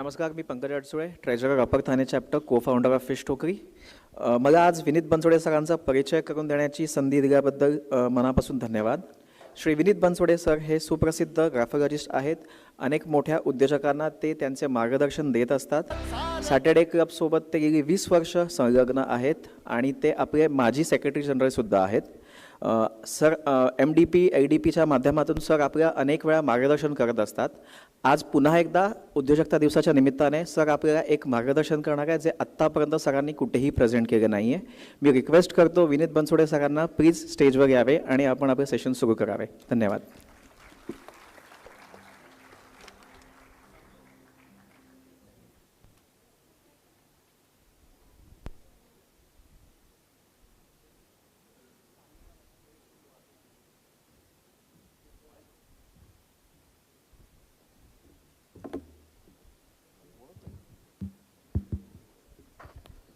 नमस्कार मी Pankaj Adsule treasurer upper Thane chapter co founder of fish Tokri मला आज विनीत बनसोडे सरांचा परिचय करून देण्याची संधी दिल्याबद्दल मनापासून धन्यवाद. श्री विनीत बनसोडे सर हे सुप्रसिद्ध ग्राफोलॉजिस्ट आहेत. अनेक मोठ्या उद्योजकांना ते त्यांचे मार्गदर्शन देत असतात. सॅटर्डे क्लबसोबत ते गेली वीस वर्ष संलग्न आहेत आणि ते आपले माजी सेक्रेटरी जनरलसुद्धा आहेत. Sir M D P L D पीच्या माध्यमातून सर आपल्या अनेक वेळा मार्गदर्शन करत असतात. आज पुन्हा एकदा उद्योजकता दिवसाच्या निमित्ताने सर आपल्याला एक मार्गदर्शन करणार आहे जे आत्तापर्यंत सरांनी कुठेही प्रेझेंट केलं नाही आहे मी रिक्वेस्ट करतो विनीत बनसोडे सरांना प्लीज स्टेजवर यावे आणि आपण आपले सेशन सुरू करावे. धन्यवाद.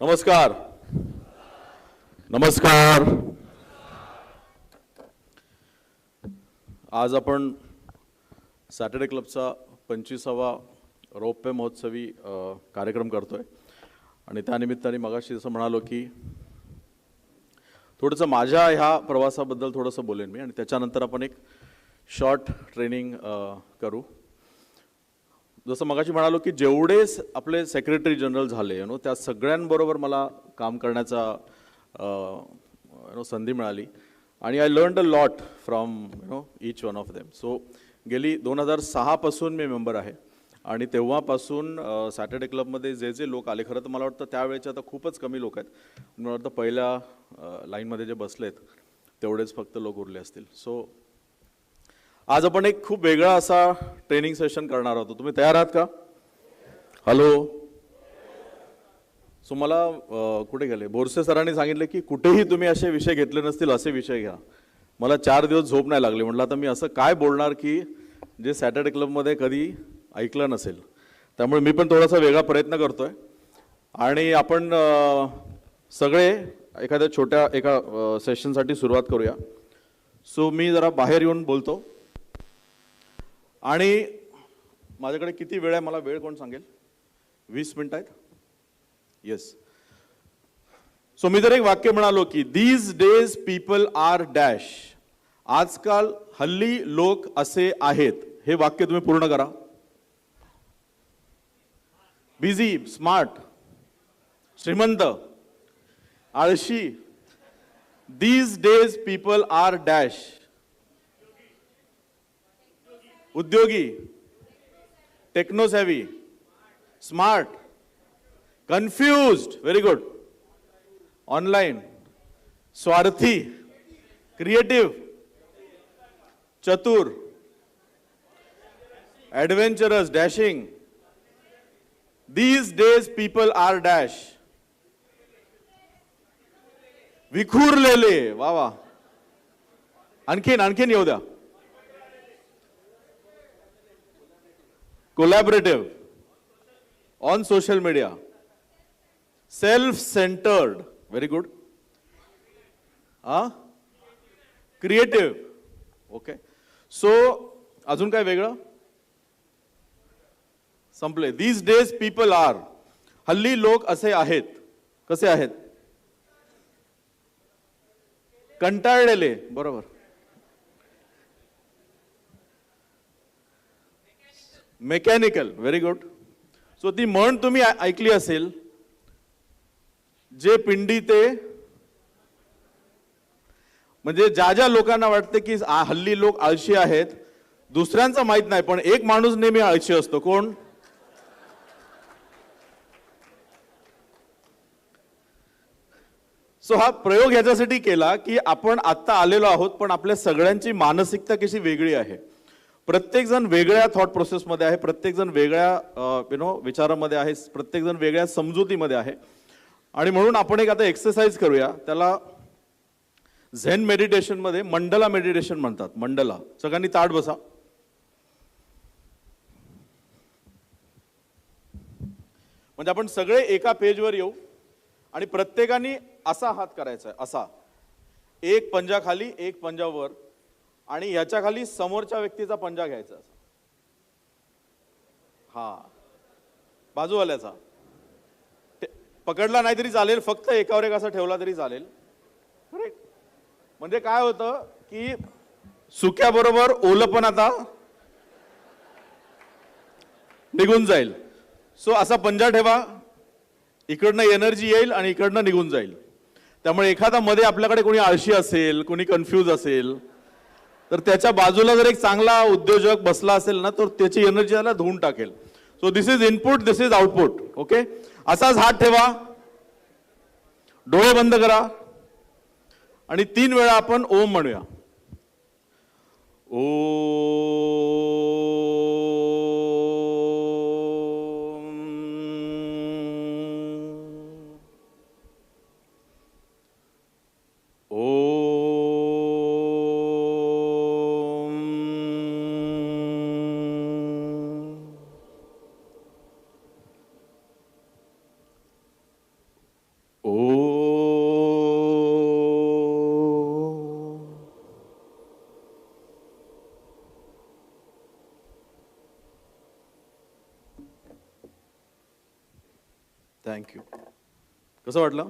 नमस्कार. नमस्कार. आज आपण सॅटर्डे क्लबचा पंचवीसावा रौप्य महोत्सवी कार्यक्रम करतोय. आणि त्यानिमित्ताने मगाशी जसं म्हणालो की थोडंसं माझ्या ह्या प्रवासाबद्दल थोडंसं बोलेन मी. आणि त्याच्यानंतर आपण एक शॉर्ट ट्रेनिंग करू. जसं मगाशी म्हणालो की जेवढे आपले सेक्रेटरी जनरल झाले यु नो त्या सगळ्यांबरोबर मला काम करण्याचा यु नो संधी मिळाली. आणि I learn a lot from you know each one of them so गेली दोन हजार सहापासून मी मेंबर आहे. आणि तेव्हापासून सॅटर्डे क्लबमध्ये जे जे लोक आले खरं तर मला वाटतं त्यावेळेचे आता खूपच कमी लोक आहेत. मला वाटतं पहिल्या लाईनमध्ये जे बसलेत तेवढेच फक्त लोक उरले असतील. सो आज आपण एक खूप वेगळा असा ट्रेनिंग सेशन करणार आहोत. तुम्ही तयार आहात का? हॅलो सो मला कुठे गेले? बोरसे सरांनी सांगितले की कुठेही तुम्ही असे विषय घेतले नसतील असे विषय घ्या. मला चार दिवस झोप नाही लागली. म्हटलं आता मी असं काय बोलणार की जे सॅटर्डे क्लबमध्ये कधी ऐकलं नसेल. त्यामुळे मी पण थोडासा वेगळा प्रयत्न करतोय. आणि आपण सगळे एखाद्या छोट्या एका सेशनसाठी सुरुवात करूया. सो मी जरा बाहेर येऊन बोलतो. आणि माझ्याकडे किती वेळ आहे मला वेळ कोण सांगेल? वीस मिनिट आहेत? येस सो मी जर एक वाक्य म्हणालो की these days people are dash आजकाल हल्ली लोक असे आहेत. हे वाक्य तुम्ही पूर्ण करा. बिझी स्मार्ट श्रीमंत आळशी. These days people are dash उद्योगी techno savvy smart confused very good online स्वार्थी क्रिएटिव्ह चतुर adventurous dashing these days people are dash विखुरलेले वा वा. आणखीन आणखीन येऊ द्या. Collaborative on social media self centered very good ah creative okay. So, अजून काय वेगळं संपले दीज डेज पीपल आर हल्ली लोक असे आहेत कसे आहेत कंटाळलेले बरोबर मेकॅनिकल व्हेरी गुड सो ती म्हण तुम्ही ऐकली असेल जे पिंडी ते म्हणजे ज्या ज्या लोकांना वाटते की हल्ली लोक आळशी आहेत दुसऱ्यांचं माहीत नाही पण एक माणूस नेहमी आळशी असतो. कोण? सो हा प्रयोग ह्याच्यासाठी केला की आपण आत्ता आलेलो आहोत पण आपल्या सगळ्यांची मानसिकता कशी वेगळी आहे. प्रत्येकजण वेगळ्या थॉट प्रोसेसमध्ये आहे प्रत्येकजण वेगळ्या यु नो विचारामध्ये आहे प्रत्येकजण वेगळ्या समजुतीमध्ये आहे. आणि म्हणून आपण एक आता एक्सरसाइज करूया. त्याला झेन मेडिटेशनमध्ये मंडला मेडिटेशन म्हणतात. मंडला सगळ्यांनी ताट बसा. म्हणजे आपण सगळे एका पेजवर येऊ आणि प्रत्येकाने असा हात करायचा आहे असा. एक पंजा खाली एक पंजावर आणि याच्या खाली समोरच्या व्यक्तीचा पंजा घ्यायचा. हा. बाजूवाल्याचा. ते- पकडला नाही तरी चालेल फक्त एकावर एक असा ठेवला तरी चालेल. म्हणजे काय होतं की सुक्याबरोबर ओलं पण आता निघून जाईल. सो असा पंजा ठेवा. इकडनं एनर्जी येईल आणि इकडनं निघून जाईल. त्यामुळे एखादा मध्ये आपल्याकडे कोणी आळशी असेल कोणी कन्फ्यूज असेल तर त्याच्या बाजूला जर एक चांगला उद्योजक बसला असेल ना तर त्याची एनर्जी त्याला धुवून टाकेल. So this is input this is output okay असाच हात ठेवा. डोळे बंद करा. आणि तीन वेळा आपण ओम म्हणूया. ओ कसं वाटलं?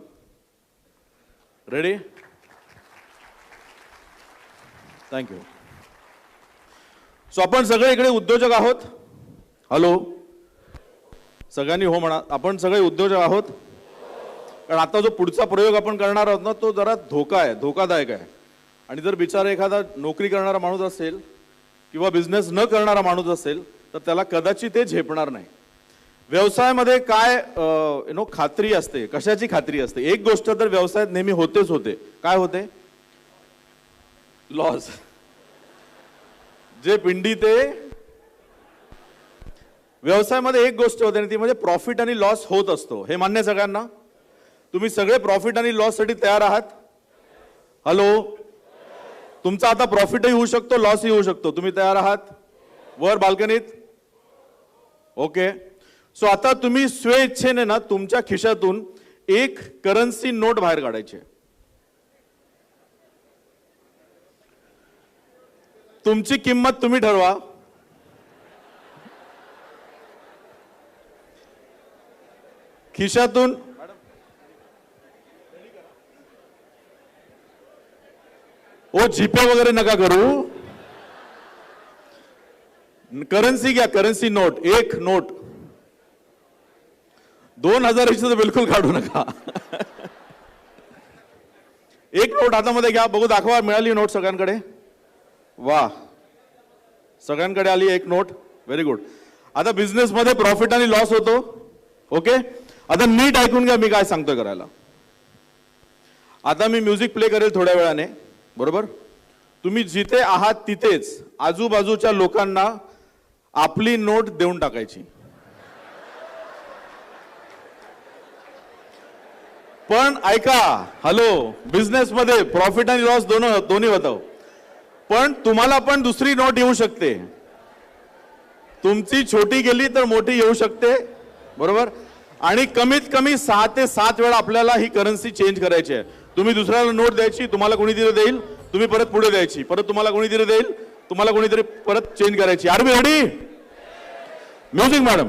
रेडी थँक्यू सो आपण सगळे इकडे उद्योजक आहोत. हॅलो सगळ्यांनी हो म्हणा. आपण सगळे उद्योजक आहोत. कारण आता जो पुढचा प्रयोग आपण करणार आहोत ना तो जरा धोका आहे धोकादायक आहे. आणि जर बिचारा एखादा नोकरी करणारा माणूस असेल किंवा बिझनेस न करणारा माणूस असेल तर त्याला कदाचित ते झेपणार नाही. व्यवसायामध्ये काय यु नो खात्री असते कशाची खात्री असते? एक गोष्ट तर व्यवसायात नेहमी होतेच होते. काय होते? लॉस जे पिंडी ते व्यवसायामध्ये एक गोष्ट होते आणि ती म्हणजे प्रॉफिट आणि लॉस होत असतो. हे मान्य सगळ्यांना? तुम्ही सगळे प्रॉफिट आणि लॉससाठी तयार आहात? हॅलो तुमचा आता प्रॉफिटही होऊ शकतो लॉसही होऊ शकतो. तुम्ही तयार आहात? वर बाल्कनीत? ओके सो आता तुम्ही स्वेच्छेने ना तुमच्या खिशातून एक करन्सी नोट बाहेर काढायची. तुमची किंमत तुम्ही ठरवा. खिशातून ओ जीपे वगैरे नका करू. करन्सी घ्या करन्सी नोट एक नोट दोन हजाराची तर बिलकुल काढू नका. एक नोट हातामध्ये घ्या बघू दाखवा मिळाली नोट सगळ्यांकडे? वा. सगळ्यांकडे आली एक नोट. व्हेरी गुड आता बिझनेसमध्ये प्रॉफिट आणि लॉस होतो. ओके आता नीट ऐकून घ्या मी काय सांगतोय करायला. आता मी म्युझिक प्ले करेल थोड्या वेळाने. बरोबर? तुम्ही जिथे आहात तिथेच आजूबाजूच्या लोकांना आपली नोट देऊन टाकायची. पण ऐका हॅलो बिझनेसमध्ये प्रॉफिट आणि लॉस दोन दोन्ही होतं. पण तुम्हाला पण दुसरी नोट येऊ शकते. तुमची छोटी गेली तर मोठी येऊ शकते बरोबर? आणि कमीत कमी सहा ते सात वेळा आपल्याला ही करन्सी चेंज करायची आहे. तुम्ही दुसऱ्याला नोट द्यायची तुम्हाला कोणीतरी देईल तुम्ही परत पुढे द्यायची. परत तुम्हाला कोणीतरी देईल तुम्हाला कोणीतरी परत चेंज करायची. Are be ready music madam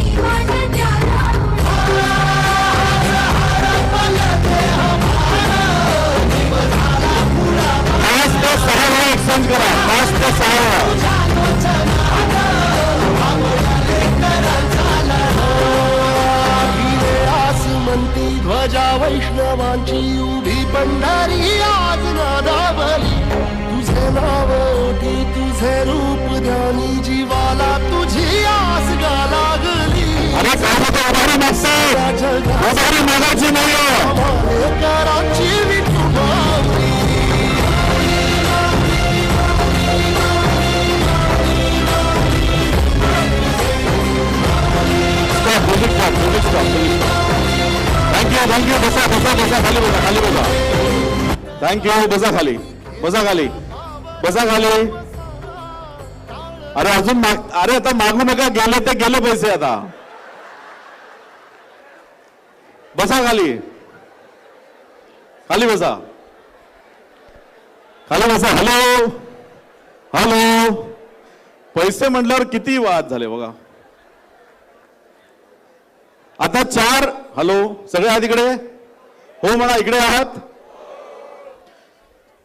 पाच ते सहा वेळा आसमंती ध्वजा वैष्णवांची उभी पंढरी आज नादावली. तुझे नाव ओठी तुझे रूप ध्यानी जीवाला तुझी आस गा लागली. अरे काय होतं? Stop music stop music stop thank you thank you बसा बसा बसा खाली बसा खाली बसा थँक्यू बसा खाली बसा खाली बसा खाली अरे अजून माग अरे आता मागू नका गेले ते गेले पैसे आता बसा खाली खाली बसा खाली बसा हॅलो हॅलो पैसे म्हटल्यावर किती वाद झाले बघा आता चार हॅलो सगळे आहात इकडे? हो म्हणा इकडे आहात.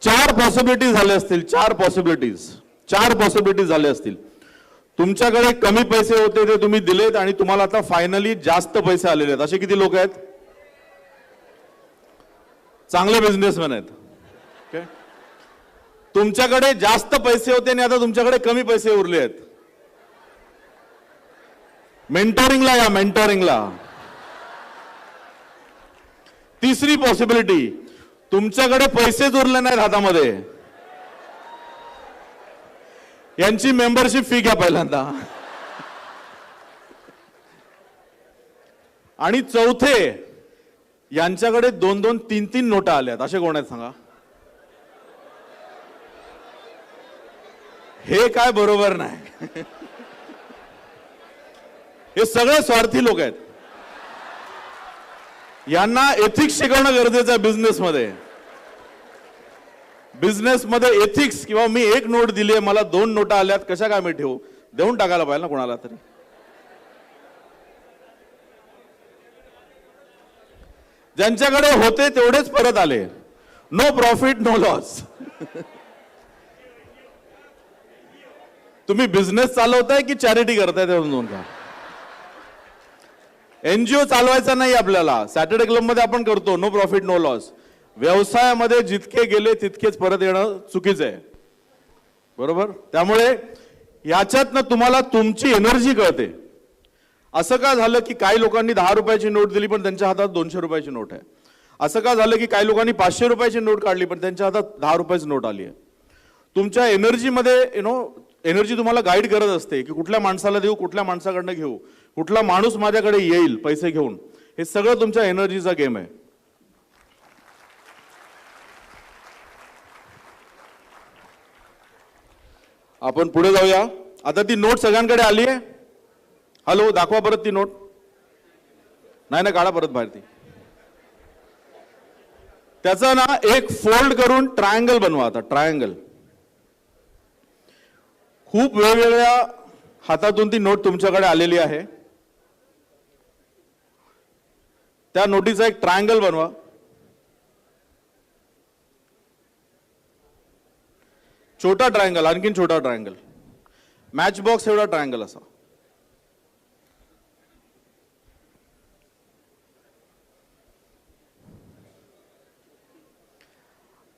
चार पॉसिबिलिटीज झाले असतील चार पॉसिबिलिटीज चार पॉसिबिलिटीज झाले असतील. तुमच्याकडे कमी पैसे होते ते तुम्ही दिलेत आणि तुम्हाला आता फायनली जास्त पैसे आलेले आहेत. असे किती लोक आहेत? चांगले बिझनेसमॅन आहेत. Okay? तुमच्याकडे जास्त पैसे होते आणि आता तुमच्याकडे कमी पैसे उरले आहेत. मेंटॉरिंगला या मेंटॉरिंगला तिसरी पॉसिबिलिटी तुमच्याकडे पैसेच उरले नाहीत हातामध्ये. यांची मेंबरशिप फी घ्या पहिल्यांदा. आणि चौथे यांच्याकडे दोन दोन तीन तीन नोटा आल्यात. असे कोण आहेत सांगा? हे काय बरोबर नाही. हे सगळे स्वार्थी लोक आहेत. यांना एथिक्स शिकवणं गरजेचं आहे बिझनेसमध्ये बिझनेसमध्ये एथिक्स किंवा मी एक नोट दिली आहे मला दोन नोटा आल्यात कशा काय मी ठेवू? देऊन टाकायला पाहिजे ना कोणाला तरी. ज्यांच्याकडे होते तेवढेच परत आले. नो प्रॉफिट नो लॉस तुम्ही बिझनेस चालवताय की चॅरिटी करताय ते दोन का? एनजीओ चालवायचा नाही आपल्याला. सॅटर्डे क्लबमध्ये आपण करतो. नो प्रॉफिट नो लॉस व्यवसायामध्ये जितके गेले तितकेच परत येणं चुकीचं आहे. बरोबर? त्यामुळे याच्यातनं तुम्हाला तुमची एनर्जी कळते. असं का झालं की काही लोकांनी दहा रुपयाची नोट दिली पण त्यांच्या हातात दोनशे रुपयाची नोट आहे? असं का झालं की काही लोकांनी पाचशे रुपयाची नोट काढली पण त्यांच्या हातात दहा रुपयाची नोट आली आहे? तुमच्या एनर्जीमध्ये यु नो एनर्जी तुम्हाला गाईड करत असते की कुठल्या माणसाला देऊ कुठल्या माणसाकडनं घेऊ? कुठला माणूस माझ्याकडे येईल पैसे घेऊन हे सगळं तुमच्या एनर्जीचा गेम आहे. आपण पुढे जाऊया. आता ती नोट सगळ्यांकडे आली आहे. हॅलो दाखवा परत ती नोट. नाही ना काढा परत बाहेर ती. त्याचा ना एक फोल्ड करून ट्रायंगल बनवा आता ट्रायंगल. खूप वेगवेगळ्या हातातून ती नोट तुमच्याकडे आलेली आहे. त्या नोटीसचा एक ट्रायंगल बनवा. छोटा ट्रायंगल आणखीन छोटा ट्रायंगल. मॅच बॉक्स एवढा ट्रायंगल असा.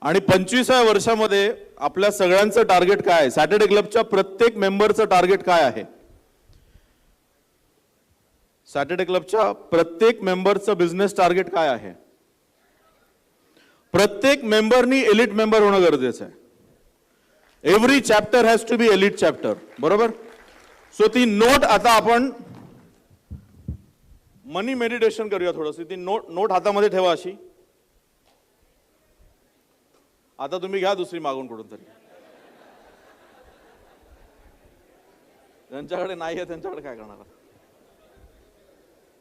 आणि पंचवीसाव्या वर्षामध्ये आपल्या सगळ्यांचं टार्गेट काय आहे? सॅटर्डे क्लबच्या प्रत्येक मेंबरचं टार्गेट काय आहे? सॅटर्डे क्लबच्या प्रत्येक मेंबरचं बिझनेस टार्गेट काय आहे? प्रत्येक मेंबरनी एलिट मेंबर होणं गरजेचं आहे. Every chapter has to be elite chapter बरोबर? सो ती नोट आता आपण मनी मेडिटेशन करूया थोडंसं. ती नोट नोट हातामध्ये ठेवा अशी. आता तुम्ही घ्या दुसरी मागून कुठून तरी. ज्यांच्याकडे नाही आहे त्यांच्याकडे काय करणार?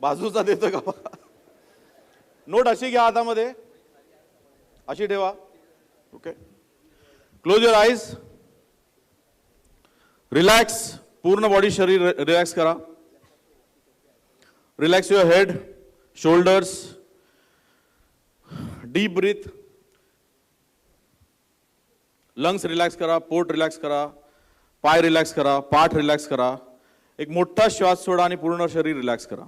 बाजूचा देतो का? नोट अशी घ्या हातामध्ये. अशी ठेवा. Okay close your eyes relax पूर्ण बॉडी शरीर रिलॅक्स करा. Relax your head shoulders deep breath lungs relax करा पोट रिलॅक्स करा पाय रिलॅक्स करा पाठ रिलॅक्स करा. एक मोठा श्वास सोडा आणि पूर्ण शरीर रिलॅक्स करा.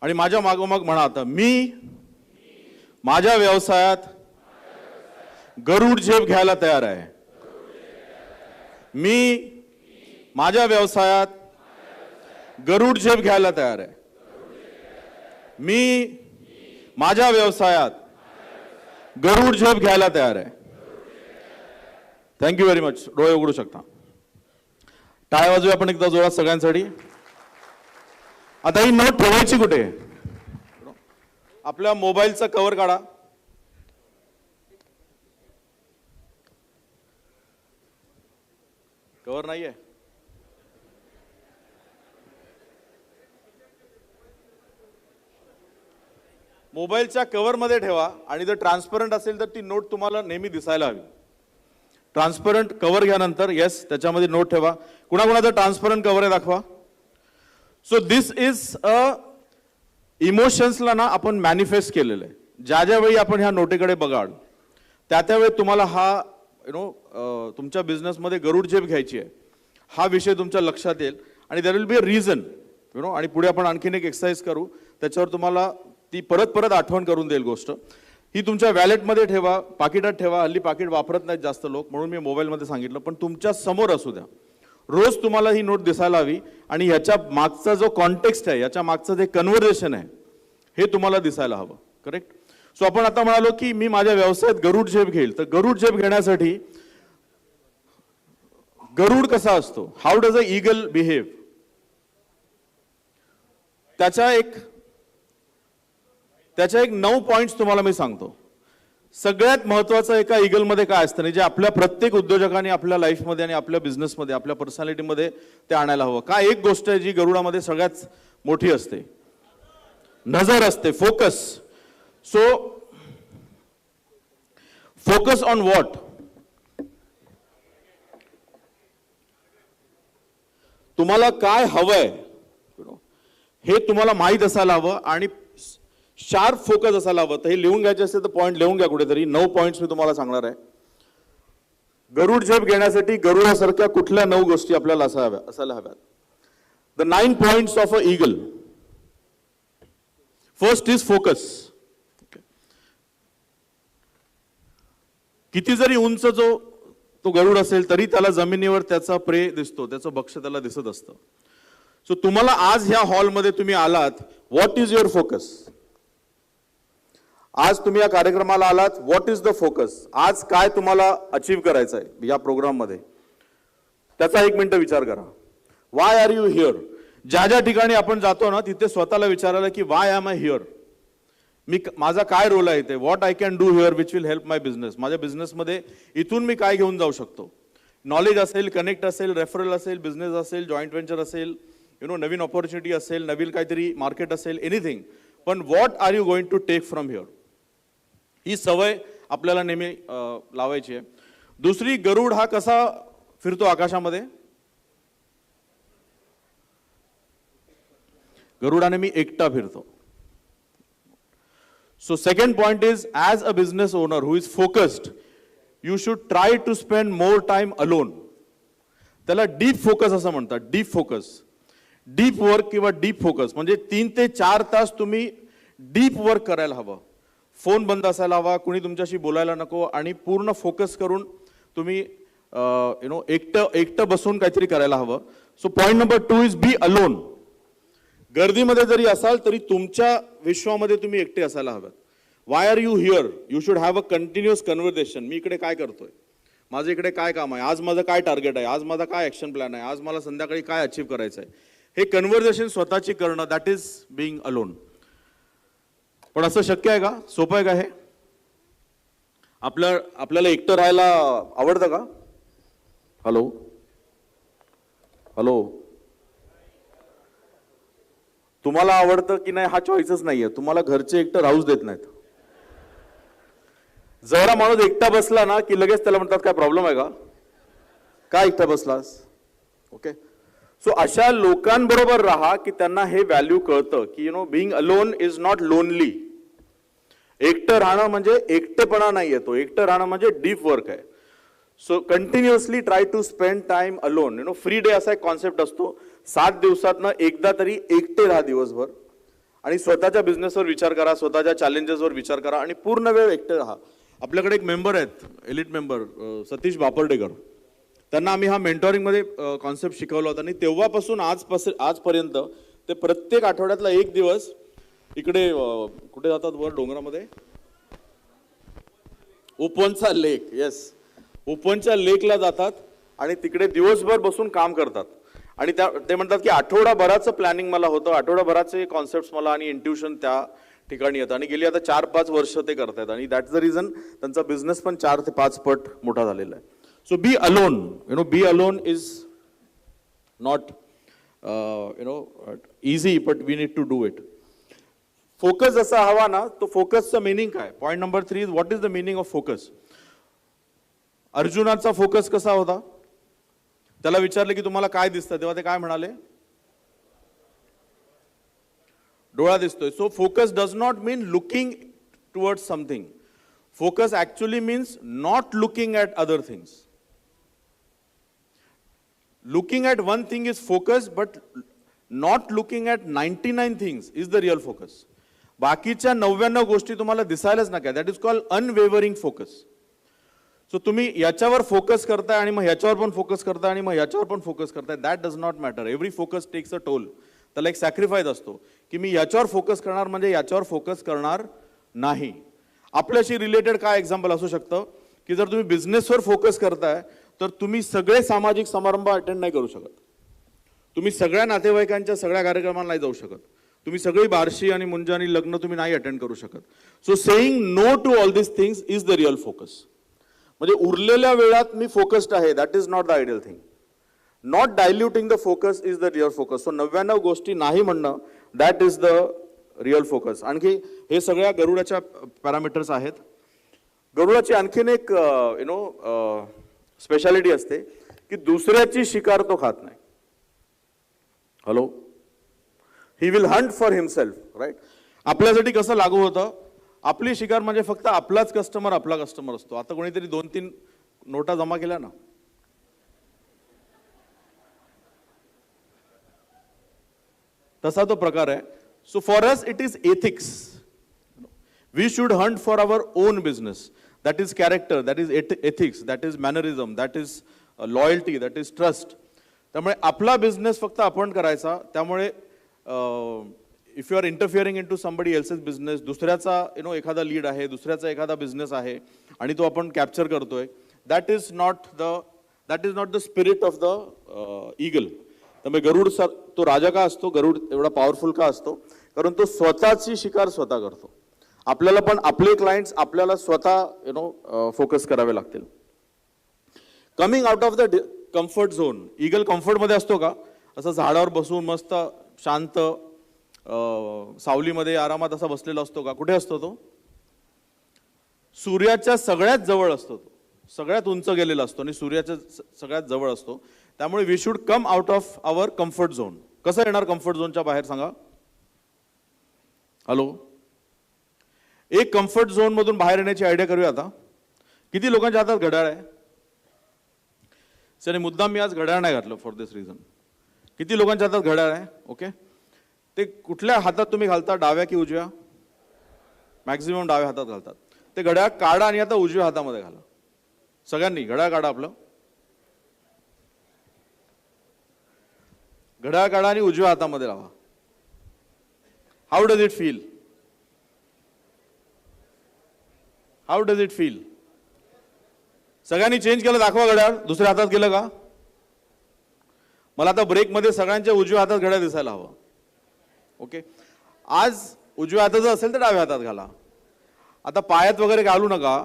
आणि माझ्या मागोमाग म्हणा आता मी माझ्या व्यवसायात गरुड झेप घ्यायला तयार आहे. मी माझ्या व्यवसायात गरुड झेप घ्यायला तयार आहे. मी माझ्या व्यवसायात गरुड झेप घ्यायला तयार आहे. थँक्यू व्हेरी मच डोळे उघडू शकता. टाळ्या वाजूया आपण एकदा जोरात सगळ्यांसाठी. आता ही नोट ठेवायची कुठे? आपल्या मोबाईलचा कव्हर काढा. कव्हर नाहीये. मोबाईलच्या कव्हरमध्ये ठेवा आणि जर ट्रान्सपरंट असेल तर ती नोट तुम्हाला नेहमी दिसायला हवी. ट्रान्सपरंट कव्हर घ्या नंतर येस त्याच्यामध्ये नोट ठेवा. कुणाकुणाचं ट्रान्सपरंट कव्हर आहे दाखवा. सो दिस इज अ इमोशन्सला ना आपण मॅनिफेस्ट केलेलं आहे. ज्या ज्या वेळी आपण ह्या नोटेकडे बघाल त्या त्यावेळी तुम्हाला हा यु नो तुमच्या बिझनेसमध्ये गरुड झेप घ्यायची आहे. हा विषय तुमच्या लक्षात येईल आणि there will be a reason you know आणि पुढे आपण आणखीन एक एक्सरसाइज करू. त्याच्यावर तुम्हाला ती परत परत आठवण करून देईल गोष्ट. ही तुमच्या वॅलेटमध्ये ठेवा पाकिटात ठेवा हल्ली पाकिट वापरत नाहीत जास्त लोक म्हणून मी मोबाईलमध्ये सांगितलं पण तुमच्यासमोर असू द्या. रोज तुम्हाला ही नोट दिसायला हवी. आणि ह्याच्या मागचा जो कॉन्टेक्स्ट आहे याच्या मागचं जे कन्व्हर्सेशन आहे हे तुम्हाला दिसायला हवं. करेक्ट सो आपण आता म्हणालो की मी माझ्या व्यवसायात गरुड झेप घेईल. तर गरुड झेप घेण्यासाठी गरुड कसा असतो? How does a eagle behave त्याच्या एक त्याच्या एक नऊ पॉइंट्स तुम्हाला मी सांगतो. सगळ्यात महत्वाचं एका ईगलमध्ये काय असतं नाही जे आपल्या प्रत्येक उद्योजकाने आपल्या लाईफमध्ये आणि आपल्या बिझनेसमध्ये आपल्या पर्सनॅलिटीमध्ये ते आणायला हवं. काय एक गोष्ट आहे जी गरुडामध्ये सगळ्यात मोठी असते? नजर असते focus so focus on what तुम्हाला काय हवंय? हे तुम्हाला माहीत असायला हवं आणि शार्प फोकस असायला हवं. तर हे लिहून घ्यायचे असेल तर पॉईंट लिहून घ्या कुठेतरी. नऊ पॉईंट्स मी तुम्हाला सांगणार आहे. गरुड झेप घेण्यासाठी गरुडासारख्या कुठल्या नऊ गोष्टी आपल्याला असाव्या असायला हव्यात. The nine points of a eagle first is focus किती जरी उंच जो तो गरुड असेल तरी त्याला जमिनीवर त्याचा प्रे दिसतो. त्याचं भक्ष त्याला दिसत असतं. सो तुम्हाला आज ह्या हॉलमध्ये तुम्ही आलात. व्हॉट इज युअर फोकस आज तुम्ही या कार्यक्रमाला आलात. व्हॉट इज द फोकस आज काय तुम्हाला अचीव करायचं आहे? या प्रोग्राममध्ये त्याचा एक मिनटं विचार करा. वाय आर यू हिअर ज्या ज्या ठिकाणी आपण जातो ना तिथे स्वतःला विचारायला की वाय आय आय हिअर मी माझा काय रोल आहे ते what I can do here which will help my business माझ्या बिझनेसमध्ये इथून मी काय घेऊन जाऊ शकतो? नॉलेज असेल कनेक्ट असेल रेफरल असेल बिझनेस असेल जॉईंट व्हेंचर असेल यु नो नवीन ऑपॉर्च्युनिटी असेल नवीन काहीतरी मार्केट असेल एनिथिंग पण what are you going to take from here ही सवय आपल्याला नेहमी लावायची आहे. दुसरी गरुड हा कसा फिरतो आकाशामध्ये? गरुडाने मी एकटा फिरतो. So second point is as a business owner who is focused you should try to spend more time alone त्याला डीप फोकस असं म्हणतात डीप फोकस डीप वर्क किंवा डीप फोकस म्हणजे तीन ते चार तास तुम्ही डीप वर्क करायला हवं. फोन बंद असायला हवा कुणी तुमच्याशी बोलायला नको आणि पूर्ण फोकस करून तुम्ही यु नो एकटं एकटं बसून काहीतरी करायला हवं. So point number two is be alone गर्दीमध्ये जरी असाल तरी तुमच्या विश्वामध्ये तुम्ही एकटे असायला हव्यात why are you here you should have a continuous conversation मी इकडे काय करतोय? माझं इकडे काय काम आहे? आज माझं काय टार्गेट आहे? आज माझा काय ॲक्शन प्लॅन आहे? आज मला संध्याकाळी काय अचीव करायचं आहे हे कन्व्हर्सेशन स्वतःची करणं दॅट इज बिईंग अलोन पण असं शक्य आहे का? सोपं आहे का हे? आपल्या आपल्याला एकटं राहायला आवडतं का? हॅलो? हॅलो? तुम्हाला आवडतं की नाही हा चॉईसच नाहीये. तुम्हाला घरचे एकटं राहूच देत नाहीत. जरा माणूस एकटा बसला ना की लगेच त्याला म्हणतात काय प्रॉब्लेम आहे का? काय एकटा बसलास? ओके सो अशा लोकांबरोबर राहा की त्यांना हे व्हॅल्यू कळतं की you know being alone is not lonely एकटं राहणं म्हणजे एकटेपणा नाही येतो. एकटं राहणं म्हणजे डीप वर्क आहे. So continuously try to spend time alone you know free day असा एक कॉन्सेप्ट असतो. सात दिवसातनं एकदा तरी एकटे राहा दिवसभर. आणि स्वतःच्या बिझनेसवर विचार करा स्वतःच्या चॅलेंजेसवर विचार करा आणि पूर्ण वेळ एकटे राहा. आपल्याकडे एक मेंबर आहेत एलिट मेंबर सतीश बापर्डेकर. त्यांना आम्ही हा मेंटॉरिंगमध्ये कॉन्सेप्ट शिकवला होता. आणि तेव्हापासून आज पस आजपर्यंत ते प्रत्येक आठवड्यातला एक दिवस इकडे कुठे जातात वर डोंगरामध्ये? उपवनचा लेक येस उपवनच्या लेकला जातात आणि तिकडे दिवसभर बसून काम करतात. आणि त्या ते म्हणतात की आठवडाभराचं प्लॅनिंग मला होतं. आठवडाभराचे कॉन्सेप्ट मला आणि इंट्युशन त्या ठिकाणी येतं. आणि गेली आता चार पाच वर्ष ते करतायत. आणि दॅट्स द रिझन त्यांचा बिझनेस पण चार ते पाच पट मोठा झालेला आहे. So be alone you know be alone is not you know easy but we need to do it focus असा हवा ना तो फोकसचं मिनिंग काय? Point number three is what is the meaning of focus अर्जुनाचा फोकस कसा होता? त्याला विचारले की तुम्हाला काय दिसतं? तेव्हा ते काय म्हणाले? डोळा दिसतोय. So focus does not mean looking towards something focus actually means not looking at other things looking at one thing is focus but not looking at 99 things is the real focus. बाकीच्या नव्याण्णव गोष्टी तुम्हाला दिसायलाच नका. That is call unwavering focus so तुम्ही याच्यावर focus करताय आणि मग ह्याच्यावर पण फोकस करताय आणि मग ह्याच्यावर पण फोकस करताय. That does not matter every focus takes a toll त्याला एक सॅक्रिफाईस असतो. की मी याच्यावर फोकस करणार म्हणजे याच्यावर फोकस करणार नाही. आपल्याशी रिलेटेड काय एक्झाम्पल असू शकतं? की जर तुम्ही बिझनेसवर फोकस करताय तर तुम्ही सगळे सामाजिक समारंभ अटेंड नाही करू शकत. तुम्ही सगळ्या नातेवाईकांच्या सगळ्या कार्यक्रमाला नाही जाऊ शकत. तुम्ही सगळी बारशी आणि मुंज आणि लग्न तुम्ही नाही अटेंड करू शकत. So saying no to all this things is the real focus म्हणजे उरलेल्या वेळात मी फोकस्ड आहे that is not the ideal thing not diluting the focus is the real focus so नव्याण्णव गोष्टी नाही म्हणणं that is the real focus आणखी हे सगळ्या गरुडाच्या पॅरामीटर्स आहेत. गरुडाची आणखीन एक uh, you know uh, speciality असते की दुसऱ्याची शिकार तो खात नाही. Hello he will hunt for himself right आपल्यासाठी कसं लागू होतं? आपली शिकार म्हणजे फक्त आपलाच कस्टमर आपला कस्टमर असतो. आता कोणीतरी दोन तीन नोटा जमा केल्या ना? तसा तो प्रकार आहे. So for us it is ethics we should hunt for our own business that is character that is ethics that is mannerism that is loyalty that is trust त्यामुळे आपला बिझनेस फक्त आपण करायचा त्यामुळे if you are interfering in to somebody else's business दुसऱ्याचा you know एखादा lead आहे दुसऱ्याचा एखादा बिझनेस आहे आणि तो आपण कॅप्चर करतोय that is not the that is not the spirit of the eagle त्यामुळे गरुड सर तो राजा का असतो? गरुड एवढा पॉवरफुल का असतो? कारण तो स्वतःची शिकार स्वतः करतो. आपल्याला पण आपले क्लायंट्स आपल्याला स्वतः यु नो फोकस करावे लागतील. Coming out of the comfort zone eagle कम्फर्टमध्ये असतो का? असं झाडावर बसून मस्त शांत सावलीमध्ये आरामात असा बसलेला असतो का? कुठे असतो तो? सूर्याच्या सगळ्यात जवळ असतो तो. सगळ्यात उंच गेलेला असतो आणि सूर्याच्या सगळ्यात जवळ असतो. त्यामुळे we should come out of our comfort zone कसं येणार कम्फर्ट झोनच्या बाहेर सांगा? हॅलो एक कम्फर्ट झोन मधून बाहेर येण्याची आयडिया करूया आता. किती लोकांच्या हातात घड्याळ आहे? सर मुद्दाम मी आज घड्याळ नाही घातलं फॉर दिस रिझन किती लोकांच्या हातात घड्याळ आहे? ओके ते कुठल्या हातात तुम्ही घालता? डाव्या की उजव्या? मॅक्झिमम डाव्या हातात घालतात. ते घड्याळ काढा आणि आता उजव्या हातामध्ये घाला. सगळ्यांनी घड्याळ काढा आपलं. घड्याळ काढा आणि उजव्या हातामध्ये लावा. How does it feel how does it feel सगळ्यांनी चेंज केलं दाखवा घड्याळ. दुसऱ्या हातात गेलं का? मला आता ब्रेकमध्ये सगळ्यांच्या उजव्या हातात घड्याळ दिसायला हवं. ओके आज उजव्या हाताचं असेल तर डाव्या हातात घाला. आता पायात वगैरे घालू नका.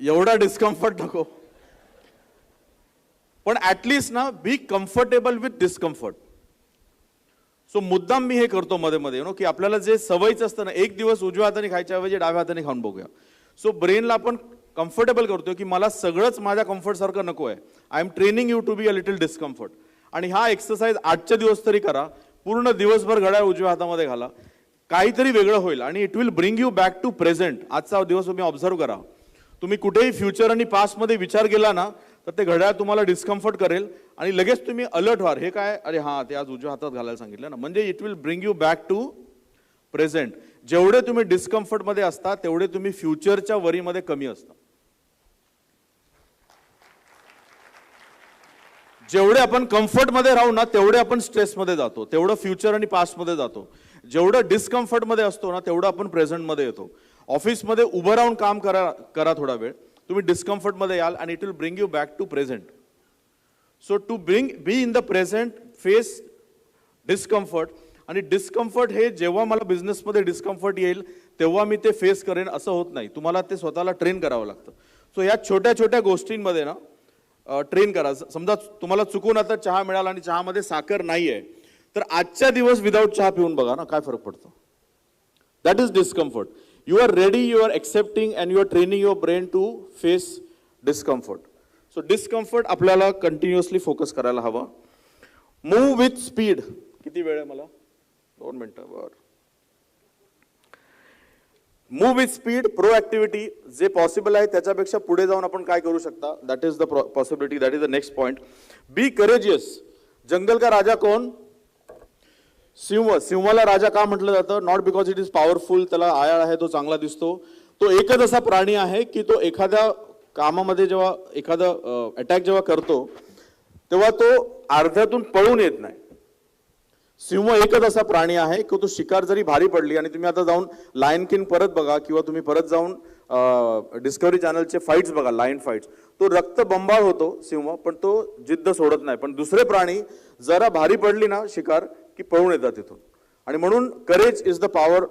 एवढा डिस्कम्फर्ट नको. पण ॲटलीस्ट ना be comfortable with discomfort so मुद्दाम मी हे करतो मध्ये मध्ये नो की आपल्याला जे सवयीचं असतं ना एक दिवस उजव्या हाताने खायच्या ऐवजी डाव्या हाताने खाऊन बघूया. सो ब्रेनला आपण कम्फर्टेबल करतोय की मला सगळंच माझ्या कम्फर्टसारखं नको आहे. I am training you to be a little discomfort आणि हा एक्सरसाइज आजच्या दिवस तरी करा. पूर्ण दिवसभर घड्याळ उजव्या हातामध्ये घाला. काहीतरी वेगळं होईल आणि it will bring you back to present आजचा दिवस तुम्ही ऑब्झर्व करा. तुम्ही कुठेही फ्युचर आणि पास्टमध्ये विचार केला ना तर ते घड्याळ तुम्हाला डिस्कम्फर्ट करेल. आणि लगेच तुम्ही अलर्ट व्हाल. हे काय? अरे हां ते आज उजव्या हातात घालायला सांगितलं ना. म्हणजे it will bring you back to present जेवढे तुम्ही डिस्कम्फर्टमध्ये असता तेवढे तुम्ही फ्युचरच्या वरीमध्ये कमी असता. जेवढे आपण कम्फर्टमध्ये राहू ना तेवढे आपण स्ट्रेसमध्ये जातो. तेवढं फ्युचर आणि पास्टमध्ये जातो. जेवढं डिस्कम्फर्टमध्ये असतो ना तेवढं आपण प्रेझेंटमध्ये येतो. ऑफिसमध्ये उभं राहून काम करा करा थोडा वेळ. तुम्ही डिस्कम्फर्टमध्ये याल आणि it will bring you back to present so to bring be in the present face discomfort आणि डिस्कम्फर्ट हे जेव्हा मला बिझनेसमध्ये डिस्कम्फर्ट येईल तेव्हा मी ते फेस करेन असं होत नाही. तुम्हाला ते स्वतःला ट्रेन करावं लागतं. सो या छोट्या छोट्या गोष्टींमध्ये ना ट्रेन करा. समजा तुम्हाला चुकून आता चहा मिळाला आणि चहामध्ये साखर नाही आहे तर आजच्या दिवस विदाऊट चहा पिऊन बघा ना काय फरक पडतो? That is discomfort you are ready you are accepting and you are training your brain to face discomfort so discomfort आपल्याला कंटिन्युअसली फोकस करायला हवा. मूव विथ स्पीड किती वेळ आहे मला? दोन मिनटं बर move with speed pro activity जे पॉसिबल आहे त्याच्यापेक्षा पुढे जाऊन आपण काय करू शकता? That is the possibility that is the next point be courageous जंगल का राजा कोण? सिंह सिंहाला राजा का म्हटलं जातं? Not because it is powerful त्याला आयाळ आहे तो चांगला दिसतो. तो एकच असा प्राणी आहे की तो एखाद्या कामामध्ये जेव्हा एखादा अटॅक जेव्हा करतो तेव्हा तो अर्ध्यातून पळून येत नाही. सिंह एकच असा प्राणी आहे की तो शिकार जरी भारी पडली आणि तुम्ही आता जाऊन लायन किंग परत बघा किंवा तुम्ही परत जाऊन डिस्कवरी चॅनलचे फाईट्स बघा लायन फाईट्स तो रक्त बंबाळ होतो सिंह पण तो जिद्द सोडत नाही. पण दुसरे प्राणी जरा भारी पडली ना शिकार की पळून येतात तिथून. आणि म्हणून courage is the power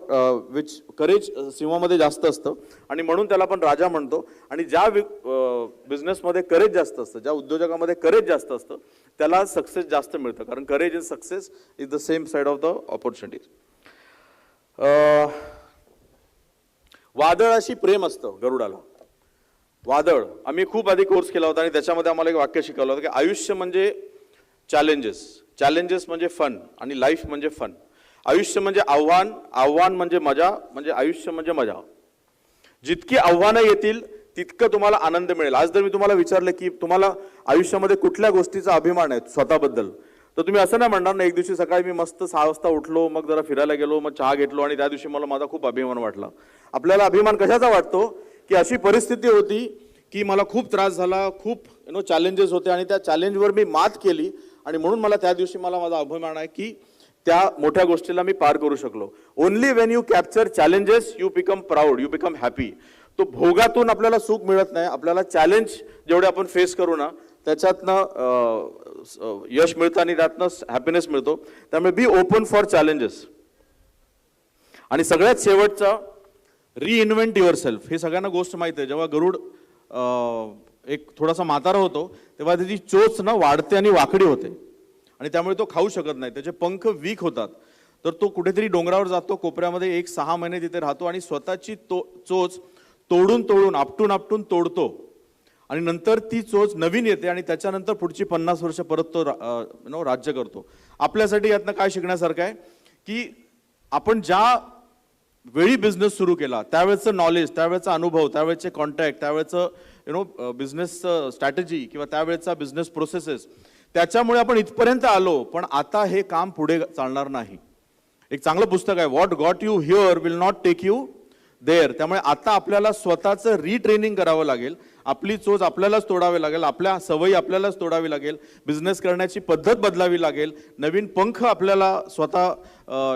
which courage सिंहामध्ये जास्त असतं. आणि म्हणून त्याला आपण राजा म्हणतो. आणि ज्या बिझनेसमध्ये करेज जास्त असतं ज्या उद्योजकामध्ये करेज जास्त असतं त्याला सक्सेस जास्त मिळतं. कारण courage in success is the same side of the opportunities वादळाशी प्रेम असतं गरुडाला. वादळ. आम्ही खूप आधी कोर्स केला होता आणि त्याच्यामध्ये आम्हाला एक वाक्य शिकवलं होतं की आयुष्य म्हणजे चॅलेंजेस चॅलेंजेस म्हणजे फन आणि लाईफ म्हणजे फन आयुष्य म्हणजे आव्हान आव्हान म्हणजे मजा म्हणजे आयुष्य म्हणजे मजा. जितकी आव्हानं येतील तितकं तुम्हाला आनंद मिळेल. आज जर मी तुम्हाला विचारलं की तुम्हाला आयुष्यामध्ये कुठल्या गोष्टीचा अभिमान आहे स्वतःबद्दल तर तुम्ही असं नाही म्हणणार ना एक दिवशी सकाळी मी मस्त सहा वाजता उठलो मग जरा फिरायला गेलो मग चहा घेतलो आणि त्या दिवशी मला माझा खूप अभिमान वाटला. आपल्याला अभिमान कशाचा वाटतो? की अशी परिस्थिती होती की मला खूप त्रास झाला खूप यु नो चॅलेंजेस होते आणि त्या चॅलेंजवर मी मात केली आणि म्हणून मला त्या दिवशी मला माझा अभिमान आहे की त्या मोठ्या गोष्टीला मी पार करू शकलो. Only when you capture challenges you become proud you become happy तो भोगातून आपल्याला सुख मिळत नाही आपल्याला चॅलेंज जेवढे आपण फेस करू ना त्याच्यातनं यश मिळतं आणि त्यातनं हॅपीनेस मिळतो. त्यामुळे बी ओपन फॉर चॅलेंजेस आणि सगळ्यात शेवटचा रिइन्व्हेंट युअर सेल्फ हे सगळ्यांना गोष्ट माहीत आहे. जेव्हा गरुड एक थोडासा म्हातारा होतो तेव्हा त्याची चोच ना वाढते आणि वाकडी होते. आणि त्यामुळे तो खाऊ शकत नाही. त्याचे पंख वीक होतात. तर तो कुठेतरी डोंगरावर जातो कोपऱ्यामध्ये एक सहा महिने तिथे राहतो आणि स्वतःची तो चोच तोडून तोडून आपटून आपटून तोडतो. आणि नंतर ती चोच नवीन येते आणि त्याच्यानंतर पुढची पन्नास वर्ष परत तो नो राज्य करतो. आपल्यासाठी यातनं काय शिकण्यासारखं आहे? की आपण ज्या वेळी बिझनेस सुरू केला त्यावेळेचं नॉलेज त्यावेळेचा अनुभव त्यावेळेचे कॉन्टॅक्ट त्यावेळेचं यु नो बिझनेस स्ट्रॅटेजी किंवा त्यावेळेचा बिझनेस प्रोसेसेस त्याच्यामुळे आपण इथपर्यंत आलो पण आता हे काम पुढे चालणार नाही. एक चांगलं पुस्तक आहे what got you here will not take you there त्यामुळे आता आपल्याला स्वतःचं रिट्रेनिंग करावं लागेल. आपली चोच आपल्यालाच तोडावी लागेल. आपल्या सवयी आपल्यालाच तोडावी लागेल. बिझनेस करण्याची पद्धत बदलावी लागेल. नवीन पंख आपल्याला स्वतः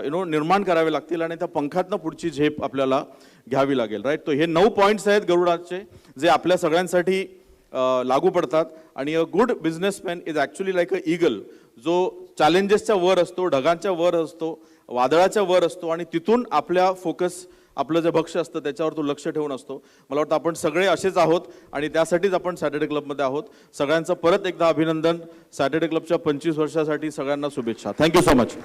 यु नो निर्माण करावे लागतील आणि त्या पंखातनं पुढची झेप आपल्याला घ्यावी लागेल. राईट तो हे नऊ पॉईंट्स आहेत गरुडाचे जे आपल्या सगळ्यांसाठी लागू पडतात. आणि a good businessman is actually like a eagle जो चॅलेंजेसच्या वर असतो ढगांच्या वर असतो वादळाच्या वर असतो आणि तिथून आपल्या फोकस आपलं जे भक्ष्य असतं त्याच्यावर तो लक्ष ठेवून असतो. मला वाटतं आपण सगळे असेच आहोत आणि त्यासाठीच आपण सॅटर्डे क्लबमध्ये आहोत. सगळ्यांचं परत एकदा अभिनंदन. सॅटर्डे क्लबच्या पंचवीस वर्षासाठी सगळ्यांना शुभेच्छा. Thank you so much